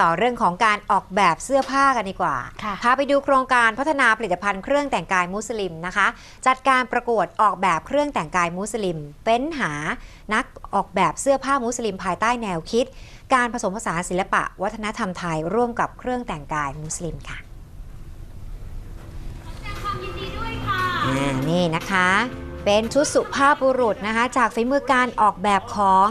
ต่อเรื่องของการออกแบบเสื้อผ้ากันดีกว่าค่ะพาไปดูโครงการพัฒนาผลิตภัณฑ์เครื่องแต่งกายมุสลิมนะคะ จัดการประกวดออกแบบเครื่องแต่งกายมุสลิม เป็นหานักออกแบบเสื้อผ้ามุสลิมภายใต้แนวคิด การผสมผสานศิลปะ วัฒนธรรมไทยร่วมกับเครื่องแต่งกายมุสลิมค่ะความยินดีด้วยค่ะอ่านี่นะคะ เป็นชุดสุภาพบุรุษนะคะ จากฝีมือการออกแบบของ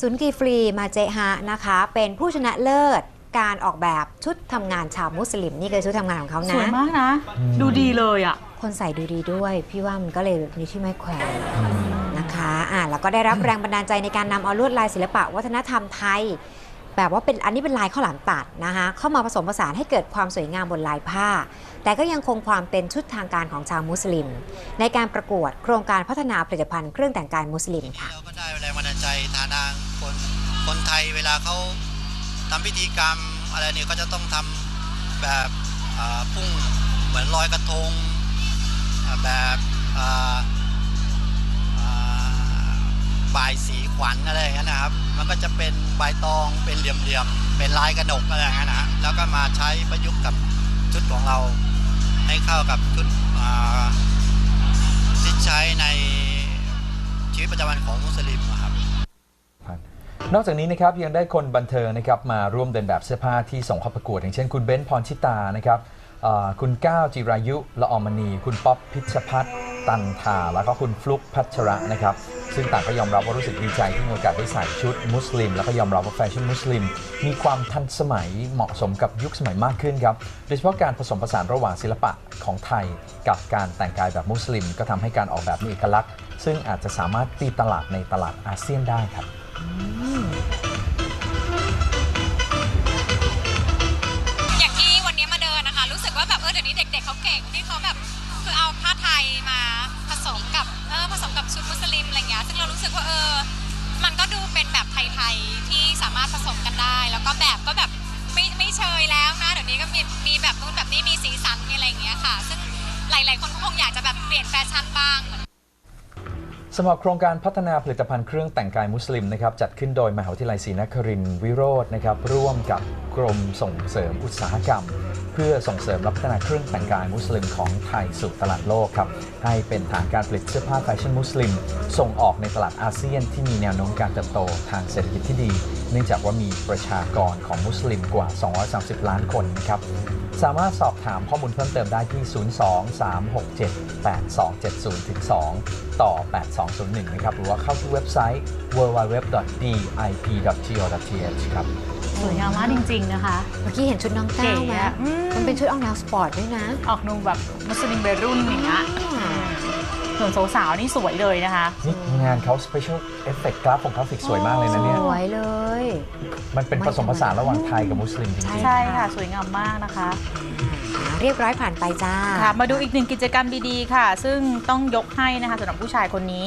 ซุนกีฟรีมาเจฮะนะคะ เป็นผู้ชนะเลิศการออกแบบชุดทำงานชาวมุสลิม นี่คือชุดทำงานของเขาสนะวยมากนะ ดูดีเลยอะ คนใส่ดูดีด้วย พี่ว่ามันก็เลยมีที่ไม่แขวนนะคะอ่าแล้วก็ได้รับแรงบันดาลใจในการนำเอาลวดลายศิลปะ วัฒนธรรมไทย แบบว่าเป็นอันนี้เป็นลายข้าวหลามตัดนะคะเข้ามาผสมผสานให้เกิดความสวยงามบนลายผ้า แต่ก็ยังคงความเป็นชุดทางการของชาวมุสลิม ในการประกวดโครงการพัฒนาผลิตภัณฑ์เครื่องแต่งกายมุสลิมค่ะ ฐานะคนคนไทยเวลาเขาทำพิธีกรรมอะไรเนี่ยก็จะต้องทำแบบพุ่งเหมือนลอยกระทงแบบบายสีขวัญอะไรอย่างเงี้ยนะครับ มันก็จะเป็นใบตองเป็นเหลี่ยมๆ เป็นลายกระหนกอะไรอย่างเงี้ยนะฮะแล้วก็มาใช้ประยุกต์กับชุดของเราให้เข้ากับชุดที่ใช้ในชีวิตประจำวันของมุสลิมอะครับ นอกจากนี้นะครับยังได้คนบันเทิงนะครับมาร่วมเดินแบบเสื้อผ้าที่ส่งเข้าประกวด อย่างเช่นคุณเบนซ์พรชิตานะครับอ่อคุณก้าวจิรายุละออมณี คุณป๊อปพิชพัฒน์ตันทา แล้วก็คุณฟลุกพัชระนะครับซึ่งต่างก็ยอมรับว่ารู้สึกดีใจที่มีโอกาสได้ใส่ชุดมุสลิม แล้วก็ยอมรับว่าแฟชั่นมุสลิม มีความทันสมัยเหมาะสมกับยุคสมัยมากขึ้นครับโดยเฉพาะการผสมผสานระหว่างศิลปะของไทย กับการแต่งกายแบบมุสลิม ก็ทำให้การออกแบบมีเอกลักษณ์ ซึ่งอาจจะสามารถตีตลาดในตลาดอาเซียนได้ครับ อย่างที่วันนี้มาเดินนะคะ รู้สึกว่าแบบเออเดี๋ยวนี้เด็ก ๆเขาเก่งที่เขาแบบคือเอาผ้าไทยมาผสมกับเออผสมกับชุดมุสลิมอะไรเงี้ยซึ่งเรารู้สึกว่าเออมันก็ดูเป็นแบบไทยๆที่สามารถผสมกันได้ แล้วก็แบบก็แบบไม่ไม่เชยแล้วนะเดี๋ยวนี้ก็มีมีแบบนู้นแบบนี้มีสีสันมีอะไรอย่างเงี้ยค่ะ ซึ่งหลายๆคนก็คงอยากจะแบบเปลี่ยนแฟชั่นบ้าง สำหรับโครงการพัฒนาผลิตภัณฑ์เครื่องแต่งกายมุสลิมนะครับจัดขึ้นโดยมหาวิทยาลัยศรีนครินทร์วิโรจน์นะครับร่วมกับกรมส่งเสริมอุตสาหกรรมเพื่อส่งเสริมและพัฒนาเครื่องแต่งกายมุสลิมของไทยสู่ตลาดโลกครับให้เป็นฐานการผลิตเสื้อผ้าแฟชั่นมุสลิม ส่งออกในตลาดอาเซียนที่มีแนวโน้มการเติบโตทางเศรษฐกิจที่ดี เนื่องจากว่ามีประชากรของมุสลิมกว่า 230 ล้านคนนะครับสามารถสอบถามข้อมูลเพิ่มเติมได้ที่ 02 367 8270-2 ต่อ 8201 นะครับ หรือว่าเข้าที่เว็บไซต์ www.dip.go.th ครับ สวยงามมากจริง ๆ นะคะ เมื่อกี้เห็นชุดน้องก้าวไหมเก๋อะอืม มันเป็นชุดออกแนวสปอร์ตด้วยนะ ออกนูแบบมุสลิมเบรุ่นอย่างเงี้ยส่วนสาวๆนี่สวยเลยนะคะ นี่งานเขา Special Effect กราฟของกราฟิกสวยมากเลยนะเนี่ยสวยเลย มันเป็นผสมผสานระหว่างไทยกับมุสลิมจริงใช่ค่ะ สวยงามมากนะคะ เรียบร้อยผ่านไปจ้า ค่ะ มาดูอีกหนึ่งกิจกรรมดีๆค่ะ ซึ่งต้องยกให้นะคะสำหรับผู้ชายคนนี้